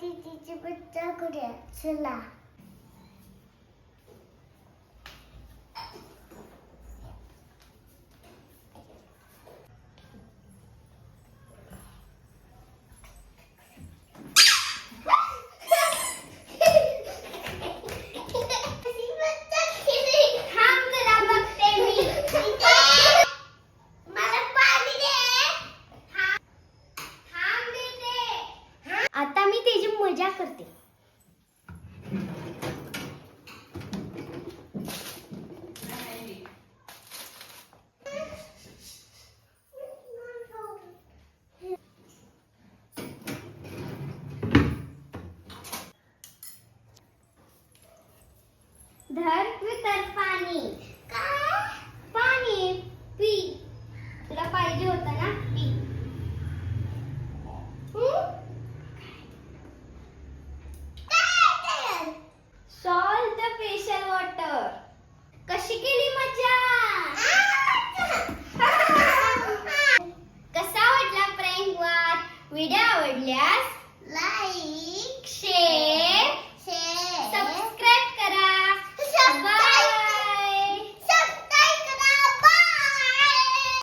弟弟就不是照顾点去了？मी त्याची मजा करते. धर तर पाणी. प्रेशर वॉटर कशी केली मजा कसा वाटला प्रँक वाट व्हिडिओ आवडल्यास लाईक